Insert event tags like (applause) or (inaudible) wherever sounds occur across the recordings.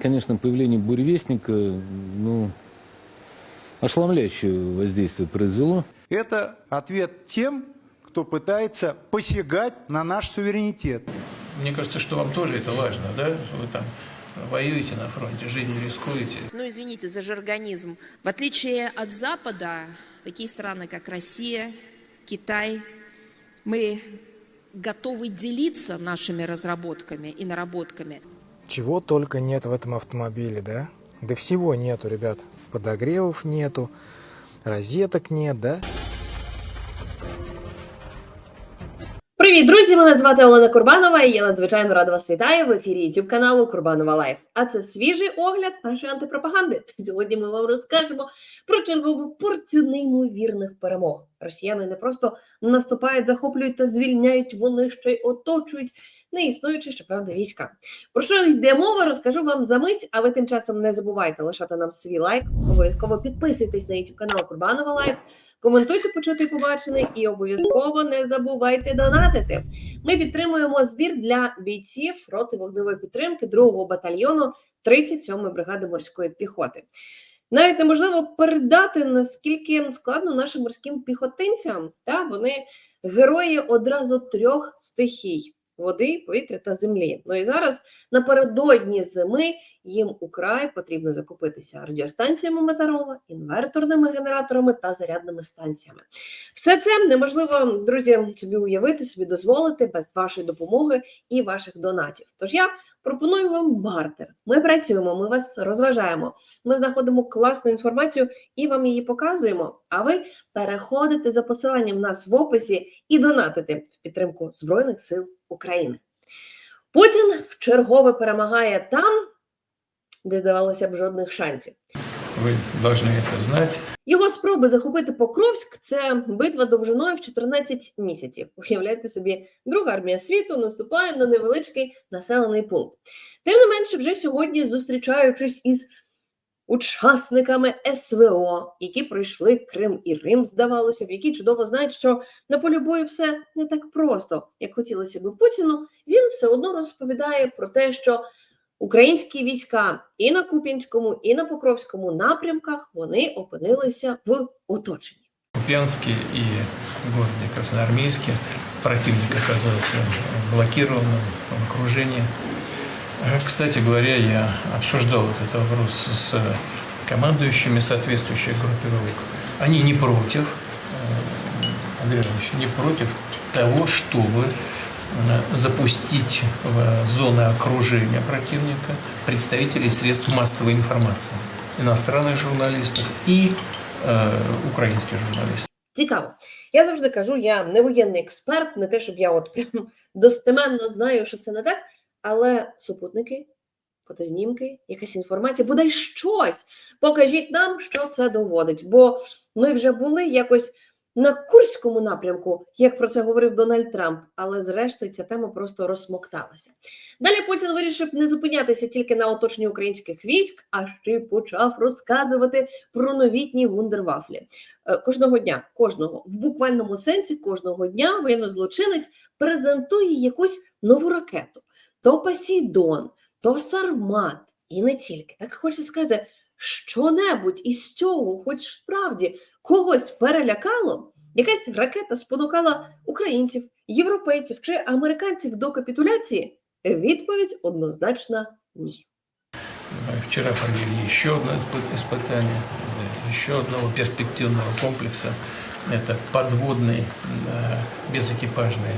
Конечно, появление буревестника, ну, ошеломляющее воздействие произвело. Это ответ тем, кто пытается посягать на наш суверенитет. Мне кажется, что вам тоже это важно, да? Что вы там воюете на фронте, жизнью рискуете. Ну, извините за жаргонизм. В отличие от Запада, такие страны, как Россия, Китай, мы готовы делиться нашими разработками и наработками. Чего только нет в этом автомобиле, да? Да всего нету, ребят. Подогревов нету, розеток нет, да? Привіт, друзі! Мене звати Олена Курбанова, і я надзвичайно рада вас вітаю в ефірі youtube каналу Курбанова Лайф. А це свіжий огляд нашої антипропаганди. (laughs) Сьогодні ми вам розкажемо про чергову порцію неймовірних перемог. Росіяни не просто наступають, захоплюють та звільняють, вони ще й оточують неіснуючі, щоправда, війська. Про що йде мова, розкажу вам за мить, а ви тим часом не забувайте лишати нам свій лайк. Обов'язково підписуйтесь на youtube канал Курбанова Лайф. Коментуйте почути побачене і обов'язково не забувайте донатити. Ми підтримуємо збір для бійців роти вогневої підтримки 2-го батальйону 37-ї бригади морської піхоти. Навіть неможливо передати, наскільки складно нашим морським піхотинцям, та вони герої одразу трьох стихій: води, повітря та землі. Ну і зараз напередодні зими їм украй потрібно закупитися радіостанціями Метарола, інверторними генераторами та зарядними станціями. Все це неможливо, друзі, собі уявити, собі дозволити без вашої допомоги і ваших донатів. Тож я пропоную вам бартер. Ми працюємо, ми вас розважаємо. Ми знаходимо класну інформацію і вам її показуємо. А ви переходите за посиланням в нас в описі і донатите в підтримку Збройних сил України. Путін вчергове перемагає там, де здавалося б жодних шансів. Вы должны это знать. Його спроби захопити Покровськ це битва довжиною в 14 місяців. Уявляйте собі, друга армія світу наступає на невеличкий населений пункт. Тим не менше, вже сьогодні, зустрічаючись із учасниками СВО, які пройшли Крим і Рим, здавалося б, які чудово знають, що на полі бою все не так просто, як хотілося би Путіну. Він все одно розповідає про те, що Українські війська і на Куп'янському, і на Покровському напрямках вони опинилися в оточенні. Купянске и городе Красноармейске противник оказался блокированным в окружении. Э, Кстати говоря, я обсуждал этот вопрос с командующими соответствующих группировок. Они не против, э, Андрей Иванович, не против того, чтобы э, запустить в зоны окружения противника представителей средств массовой информации, иностранных журналистов и э, украинских журналистов. Цікаво. Я завжди кажу, я не воєнний експерт, не те, щоб я от прям достеменно знаю, що це не так, але супутники, фотознімки, якась інформація, бодай щось. Покажіть нам, що це доводить. Бо ми вже були якось на Курському напрямку, як про це говорив Дональд Трамп, але зрештою ця тема просто розсмокталася. Далі Путін вирішив не зупинятися тільки на оточенні українських військ, а ще й почав розказувати про новітні вундервафлі. Е, Кожного дня, кожного в буквальному сенсі, кожного дня воєннозлочинець презентує якусь нову ракету: то Посейдон, то Сармат, і не тільки. Так хочеться сказати, що-небудь із цього, хоч справді когось перелякало, якась ракета спонукала українців, європейців чи американців до капітуляції? Відповідь однозначно ні. Мы Вчера провели еще одно испы- испытание, э, еще одного перспективного комплекса. Это подводный, э, безэкипажный,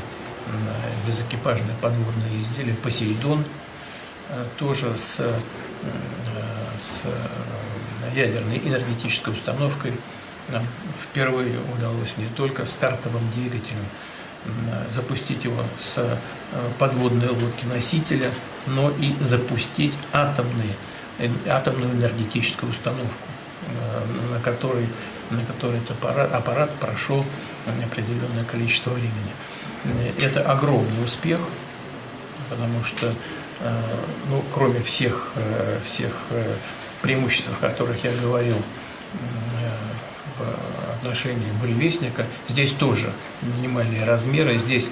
Безэкипажное подводное изделие «Посейдон», э, тоже с, э, с э, ядерной энергетической установкой. Нам впервые удалось не только стартовым двигателем запустить его с подводной лодки носителя, но и запустить атомный, э, атомную энергетическую установку, на которой, на которой этот аппарат, аппарат прошел определенное количество времени. Э, Это огромный успех, потому что, э, ну, кроме всех, э, всех преимуществ, о которых я говорил, в отношении буревестника. Здесь тоже минимальные размеры. Здесь,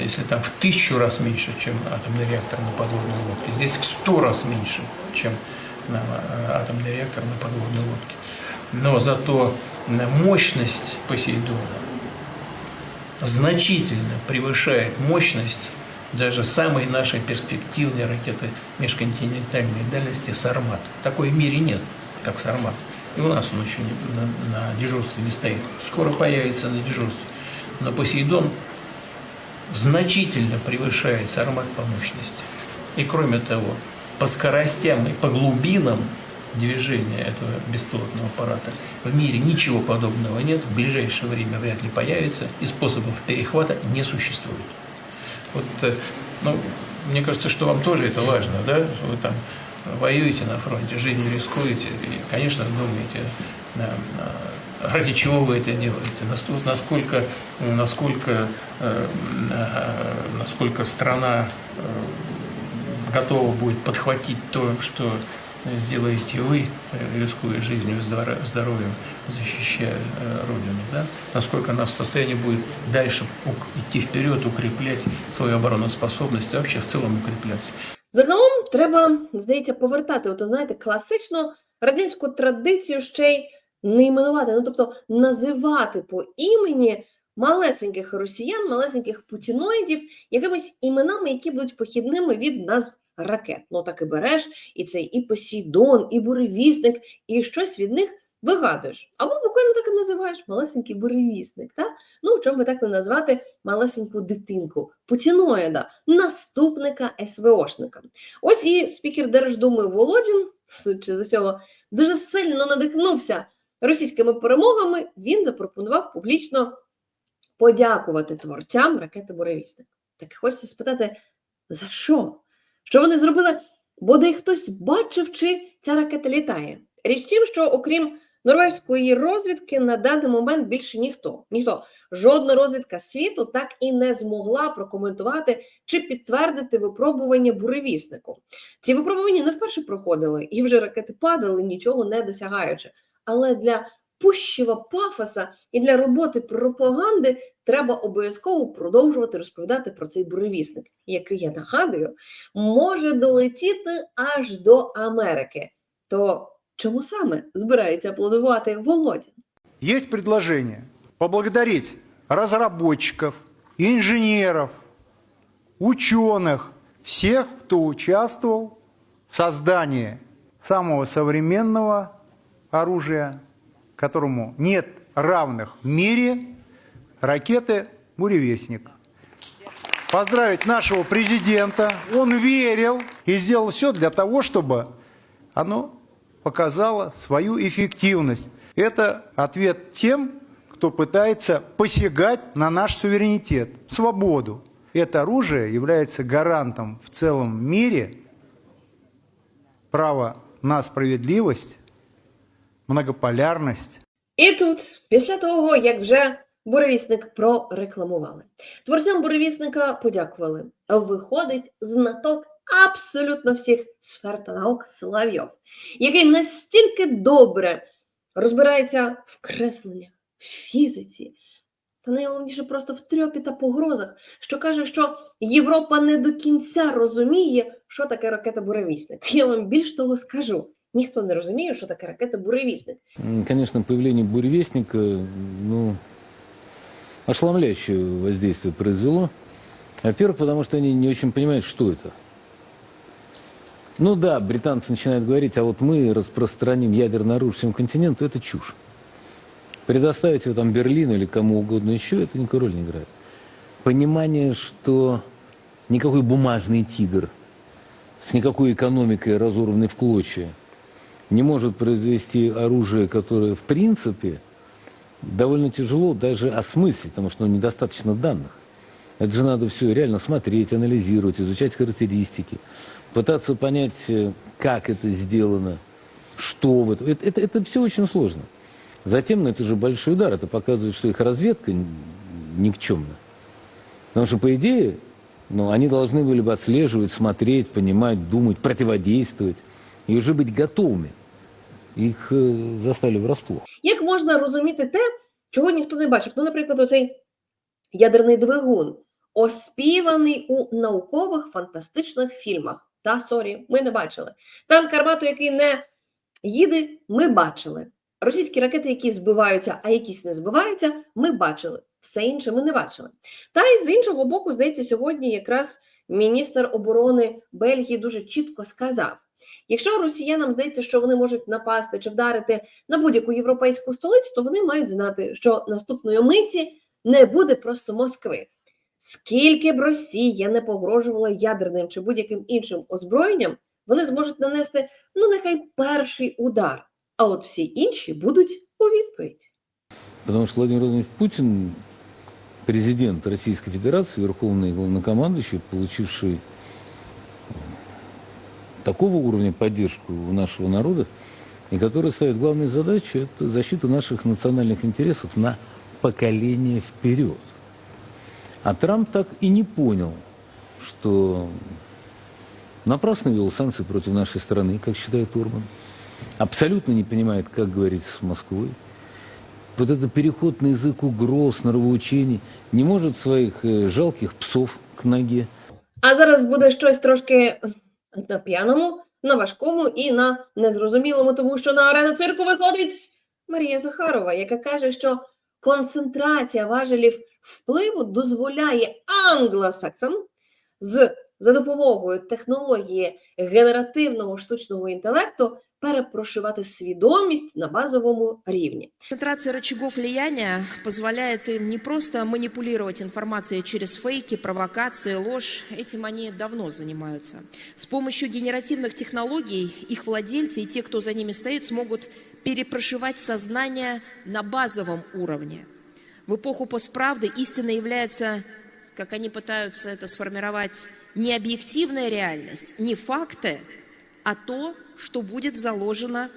если там в тысячу раз меньше, чем атомный реактор на подводной лодке, здесь в сто раз меньше, чем атомный реактор на подводной лодке. Но зато мощность Посейдона значительно превышает мощность даже самой нашей перспективной ракеты межконтинентальной дальности «Сармат». Такой в мире нет, как «Сармат». И у нас он еще на, на дежурстве не стоит. Скоро появится на дежурстве. Но «Посейдон» значительно превышает «Сармат» по мощности. И кроме того, по скоростям и по глубинам движения этого беспилотного аппарата в мире ничего подобного нет, в ближайшее время вряд ли появится, и способов перехвата не существует. Вот, э, ну, мне кажется, что вам тоже это важно, да, вы там воюете на фронте, жизнью рискуете, и, конечно, думаете, на- ради чего вы это делаете, насколько, насколько, э, насколько страна э, готова будет подхватить то, что сделаете вы, э, рискуя жизнью и здоро- здоровьем, защищая э, Родину, да? насколько она в состоянии будет дальше ук- идти вперед, укреплять свою обороноспособность и вообще в целом укреплять. Загалом треба, здається, повертати, ото знаєте, класичну радянську традицію ще й не іменувати, ну тобто називати по імені малесеньких росіян, малесеньких путіноїдів якимись іменами, які будуть похідними від назв ракет. Ну так і береш, і цей і Посейдон, і буревісник, і щось від них вигадуєш. Або буквально так і називаєш малесенький буревісник. Та? Ну, чому би так не назвати малесеньку дитинку, путіноїда, наступника СВОшника. Ось і спікер Держдуми Володін, судячи з усього, дуже сильно надихнувся російськими перемогами. Він запропонував публічно подякувати творцям ракети Буревісник. Так хочеться спитати, за що? Що вони зробили? Бодай хтось бачив, чи ця ракета літає. Річ тім, що окрім норвезької розвідки на даний момент більше ніхто, ніхто, жодна розвідка світу так і не змогла прокоментувати чи підтвердити випробування буревіснику. Ці випробування не вперше проходили, і вже ракети падали, нічого не досягаючи. Але для пущого пафоса і для роботи пропаганди треба обов'язково продовжувати розповідати про цей буревісник, який я нагадую, може долетіти аж до Америки. То чому саме збирається аплодувати Володін? Есть предложение поблагодарить разработчиков, инженеров, ученых, всех, кто участвовал в создании самого современного оружия, которому нет равных в мире, ракеты «Буревестник». Поздравить нашего президента. Он верил и сделал все для того, чтобы оно показало свою эффективность. Это ответ тем, кто пытается посягать на наш суверенитет, свободу. Это оружие является гарантом в целом мире права на справедливость, многополярность, І тут, після того, як вже буревісник прорекламували, творцям буревісника подякували. Виходить знаток абсолютно всіх сфер та наук Соловйов, який настільки добре розбирається в кресленнях, в фізиці, та найголовніше просто в трьопі та погрозах, що каже, що Європа не до кінця розуміє, що таке ракета буревісник. Я вам більш того скажу. Ніхто не розуміє, що таке ракета буревісник. М, Конечно, появление буревестника, ну, ошеломляющее воздействие произвело. Во-первых, потому что они не очень понимают, что это. Ну да, британцы начинают говорить, а вот мы распространим ядерное оружие всему континенту, это чушь. Предоставить его там Берлину или кому угодно еще, это никакой роли не играет. Понимание, что никакой бумажный тигр с никакой экономикой, разорванный в клочья, не может произвести оружие, которое в принципе довольно тяжело даже осмыслить, потому что ну, недостаточно данных. Это же надо все реально смотреть, анализировать, изучать характеристики, пытаться понять, э, как это сделано, что в этом. Это, это, это все очень сложно. Затем, ну, это же большой удар, это показывает, что их разведка никчемна. Потому что, по идее, ну, они должны были бы отслеживать, смотреть, понимать, думать, противодействовать и уже быть готовыми их э, застали врасплох. Як можна розуміти те, чого ніхто не бачив? Ну, наприклад, оцей ядерний двигун, оспіваний у наукових фантастичних фільмах. Та сорі, ми не бачили. Танк Армату, який не їде, ми бачили. Російські ракети, які збиваються, а якісь не збиваються, ми бачили. Все інше ми не бачили. Та й з іншого боку, здається, сьогодні якраз міністр оборони Бельгії дуже чітко сказав: якщо росіянам здається, що вони можуть напасти чи вдарити на будь-яку європейську столицю, то вони мають знати, що наступної миті не буде просто Москви. Скільки б Росія не погрожувала ядерним чи будь-яким іншим озброєнням, вони зможуть нанести ну нехай перший удар, а от всі інші будуть у відповідь. Потому что Владимир Владимирович Путин, президент Российской Федерации, верховный главнокомандующий, получивший такого уровня поддержку у нашего народа, и который ставит главной задачей – это защита наших национальных интересов на поколение вперед. А Трамп так и не понял, что напрасно ввел санкции против нашей страны, как считает Урбан. Абсолютно не понимает, как говорить с Москвой. Вот это переход на язык угроз, норовоучений не может своих э, жалких псов к ноге А зараз буде щось трошки на п'яному, на важкому і на незрозумілому, тому що на арену цирку виходить Марія Захарова, яка каже, що концентрація важелів впливу дозволяє англосаксам з за допомогою технології генеративного штучного інтелекту перепрошивати свідомість на базовому рівні. Концентрация рычагов влияния позволяет им не просто манипулировать информацией через фейки, провокации, ложь. Этим они давно занимаются. С помощью генеративных технологий их владельцы и те, кто за ними стоит, смогут перепрошивать сознание на базовом уровне. В эпоху постправды истина является, как они пытаются это сформировать, не объективная реальность, не факты, а то, что будет заложено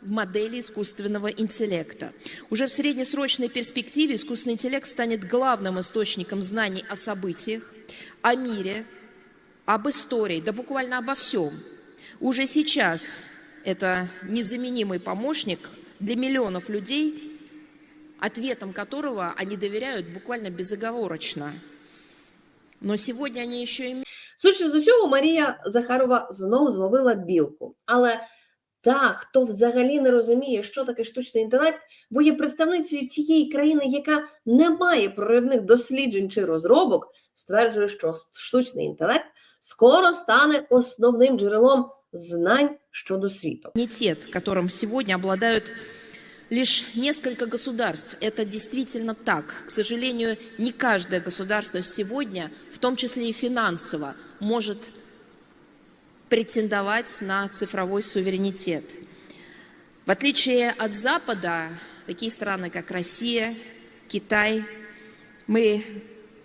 в модели искусственного интеллекта. Уже в среднесрочной перспективе искусственный интеллект станет главным источником знаний о событиях, о мире, об истории, да буквально обо всем. Уже сейчас это незаменимый помощник для миллионов людей, ответом которого они доверяют буквально безоговорочно. Но сегодня они еще и Судячи з усього, Марія Захарова знову зловила білку. Але та, хто взагалі не розуміє, що таке штучний інтелект, бо є представницею тієї країни, яка не має проривних досліджень чи розробок, стверджує, що штучний інтелект скоро стане основним джерелом знань щодо світу. суверенитет, которым сегодня обладают лишь несколько государств. Это действительно так. К сожалению, не каждое государство сегодня, в том числе и финансово, может претендовать на цифровой суверенитет. В отличие от Запада, такие страны, как Россия, Китай, мы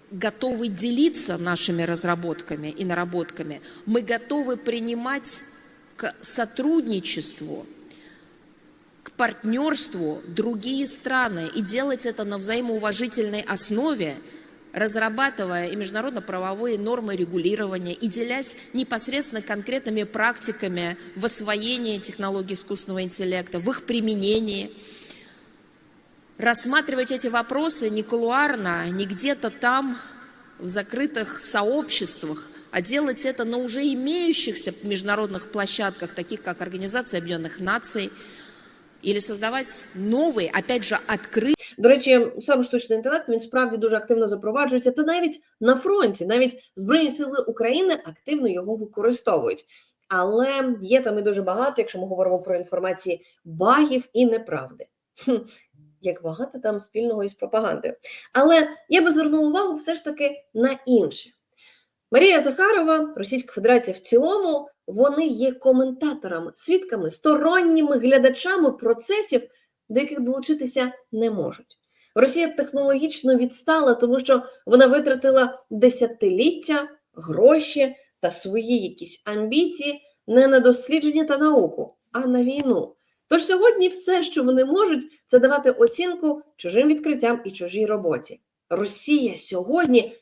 готовы делиться нашими разработками и наработками. Мы готовы принимать к сотрудничеству, партнерству другие страны и делать это на взаимоуважительной основе, разрабатывая и международно-правовые нормы регулирования и делясь непосредственно конкретными практиками в освоении технологий искусственного интеллекта, в их применении. Рассматривать эти вопросы не кулуарно, не где-то там, в закрытых сообществах, а делать это на уже имеющихся международных площадках, таких как Организация Объединенных Наций, или создавать новые, опять же, открытые До речі, сам штучний інтелект він справді дуже активно запроваджується, та навіть на фронті, навіть Збройні сили України активно його використовують. Але є там і дуже багато, якщо ми говоримо про інформації багів і неправди. Хм, як багато там спільного із пропагандою. Але я би звернула увагу все ж таки на інше. Марія Захарова, Російська Федерація в цілому, вони є коментаторами, свідками, сторонніми глядачами процесів, до яких долучитися не можуть. Росія технологічно відстала, тому що вона витратила десятиліття, гроші та свої якісь амбіції не на дослідження та науку, а на війну. Тож сьогодні все, що вони можуть, це давати оцінку чужим відкриттям і чужій роботі. Росія сьогодні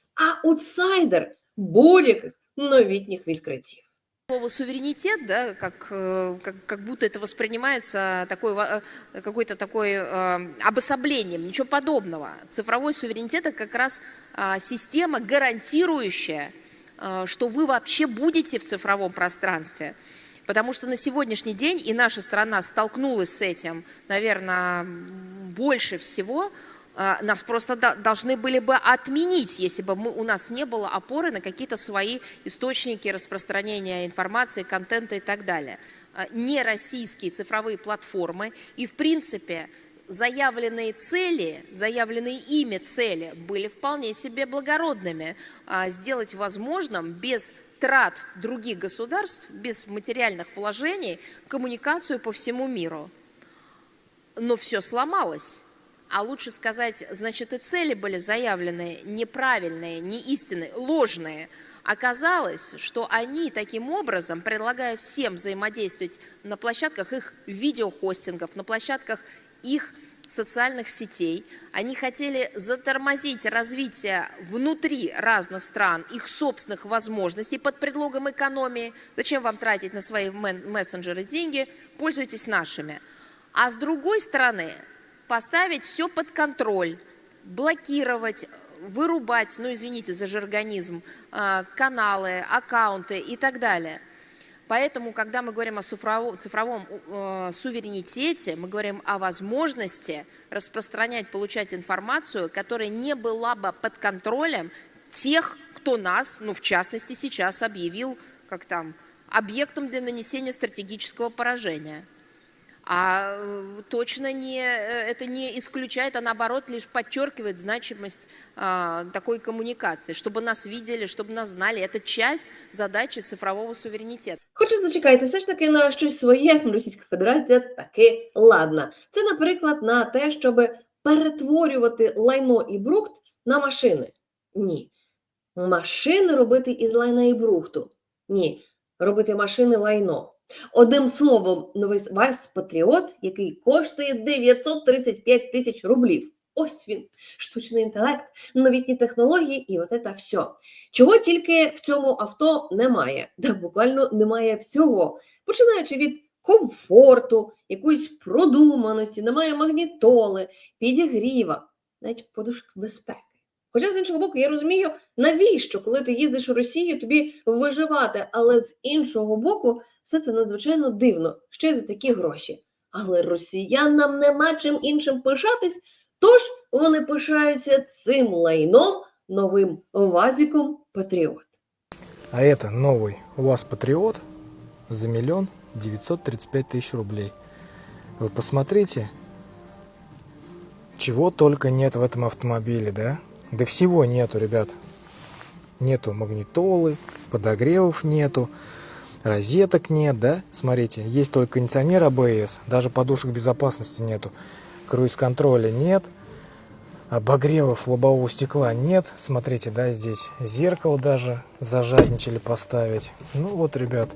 аутсайдер будь-яких новітніх відкриттів. Слово суверенитет, да, как, э, как, как будто это воспринимается такой, э, какой-то такой э, обособлением, ничего подобного. Цифровой суверенитет это как раз а, система, гарантирующая, э, что вы вообще будете в цифровом пространстве. Потому что на сегодняшний день и наша страна столкнулась с этим, наверное, больше всего. А, Нас просто до- должны были бы отменить, если бы мы, у нас не было опоры на какие-то свои источники распространения информации, контента и так далее. А, Не российские цифровые платформы и, в принципе, заявленные цели, заявленные ими цели были вполне себе благородными. А, Сделать возможным без трат других государств, без материальных вложений, коммуникацию по всему миру. Но все сломалось. А лучше сказать, значит, и цели были заявлены неправильные, не истинные, ложные. Оказалось, что они таким образом, предлагая всем взаимодействовать на площадках их видеохостингов, на площадках их социальных сетей, они хотели затормозить развитие внутри разных стран их собственных возможностей под предлогом экономии. Зачем вам тратить на свои мессенджеры деньги? Пользуйтесь нашими. А с другой стороны, поставить все под контроль, блокировать, вырубать, ну извините за жаргонизм, а, каналы, аккаунты и так далее. Поэтому, когда мы говорим о цифровом, цифровом э, суверенитете, мы говорим о возможности распространять, получать информацию, которая не была бы под контролем тех, кто нас, ну в частности сейчас объявил, как там, объектом для нанесения стратегического поражения. А э, точно не, э, это не исключает, а наоборот лишь подчеркивает значимость а, такой коммуникации, чтобы нас видели, чтобы нас знали. Это часть задачи цифрового суверенитета. Хоча зачекайте, все ж таки на щось своє Російська Федерація таки ладна. Це, наприклад, на те, щоб перетворювати лайно і брухт на машини. Ні. Машини робити із лайна і брухту. Ні. Робити машини лайно. Одним словом, новий вайс Патріот, який коштує 935 тисяч рублів. Ось він, штучний інтелект, новітні технології і от це все. Чого тільки в цьому авто немає, да буквально немає всього, починаючи від комфорту, якоїсь продуманості, немає магнітоли, підігріва, навіть подушки безпеки. Хоча з іншого боку, я розумію, навіщо, коли ти їздиш у Росію, тобі виживати, але з іншого боку, все це надзвичайно дивно, ще й за такі гроші. Але росіянам нема чим іншим пишатись, тож вони пишаються цим лайном, новим вазиком Патріот. А это новый УАЗ Патриот за миллион девятьсот тридцать пять тысяч рублей. Вы посмотрите, чего только нет в этом автомобиле, да? Да всего нету, ребят. Нету магнитолы, подогревов нету, Розеток нет, да? Смотрите, есть только кондиционер АБС, даже подушек безопасности нету, круиз-контроля нет, обогревов лобового стекла нет. Смотрите, да, здесь зеркало даже зажадничали поставить. Ну вот, ребят,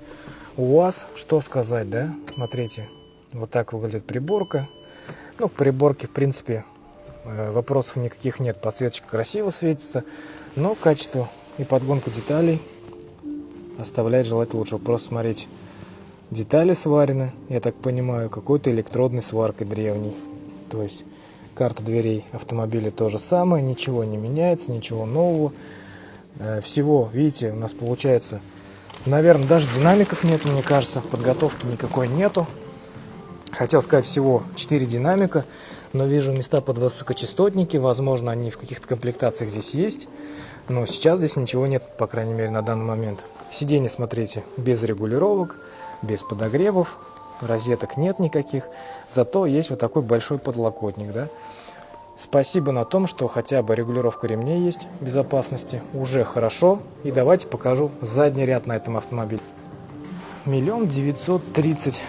у вас что сказать, да? Смотрите, вот так выглядит приборка. Ну, к приборке, в принципе, э, вопросов никаких нет. Подсветочка красиво светится, но качество и подгонку деталей оставляет желать лучшего. Просто смотрите, детали сварены, я так понимаю, какой-то электродной сваркой древней. То есть карта дверей автомобиля то же самое, ничего не меняется, ничего нового. Э, Всего, видите, у нас получается, наверное, даже динамиков нет, мне кажется, подготовки никакой нету. Хотел сказать всего 4 динамика, но вижу места под высокочастотники, возможно, они в каких-то комплектациях здесь есть, но сейчас здесь ничего нет, по крайней мере, на данный момент. Сиденье, смотрите, без регулировок, без подогревов, розеток нет никаких, зато есть вот такой большой подлокотник, да. Спасибо на том, что хотя бы регулировка ремней есть безопасности, уже хорошо. И давайте покажу задний ряд на этом автомобиле. Миллион девятьсот тридцать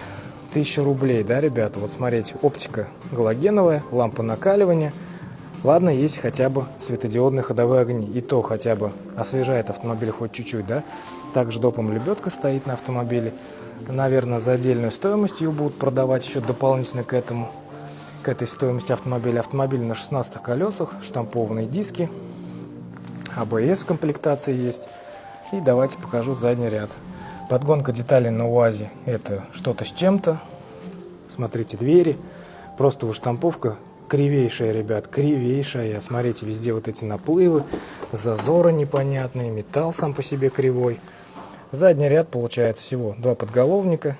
тысяч рублей, да, ребята? Вот смотрите, оптика галогеновая, лампа накаливания. Ладно, есть хотя бы светодиодные ходовые огни. И то хотя бы освежает автомобиль хоть чуть-чуть, да? Также допом лебедка стоит на автомобиле. Наверное, за отдельную стоимость ее будут продавать еще дополнительно к этому к этой стоимости автомобиля. Автомобиль на 16 колесах, штампованные диски, АБС в комплектации есть. И давайте покажу задний ряд. Подгонка деталей на УАЗе – это что-то с чем-то. Смотрите, двери. Просто выштамповка кривейшая, ребят, кривейшая. Смотрите, везде вот эти наплывы, зазоры непонятные, металл сам по себе кривой. Задний ряд получается всего два подголовника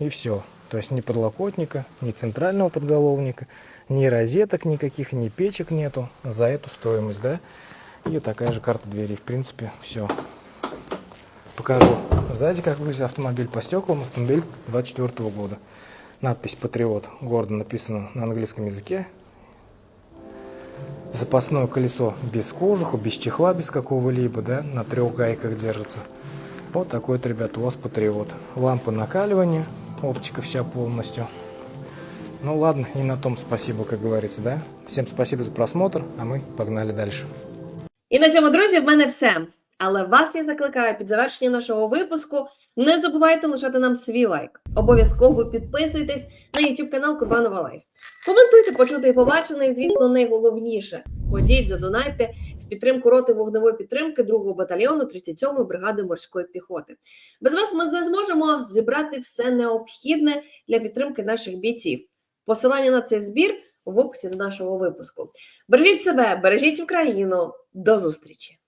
и все. То есть ни подлокотника, ни центрального подголовника, ни розеток никаких, ни печек нету за эту стоимость, да? И такая же карта двери, в принципе, все. Покажу сзади, как выглядит автомобиль по стеклам. Автомобиль 24 года. Надпись «Патриот» гордо написана на английском языке. Запасное колесо без кожуха, без чехла, без какого-либо, да, на трех гайках держится. Вот такой вот, ребят, УАЗ Патриот. Лампа накаливания, оптика вся полностью. Ну ладно, и на том спасибо, как говорится, да. Всем спасибо за просмотр, а мы погнали дальше. І на цьому, друзі, в мене все. Але вас я закликаю під завершення нашого випуску. Не забувайте лишати нам свій лайк. Обов'язково підписуйтесь на YouTube канал Курбанова Лайф. Коментуйте, почути і побачене, і, звісно, найголовніше. Ходіть, задонайте підтримку роти вогневої підтримки 2-го батальйону 37-ї бригади морської піхоти. Без вас ми не зможемо зібрати все необхідне для підтримки наших бійців. Посилання на цей збір в описі до нашого випуску. Бережіть себе, бережіть Україну. До зустрічі!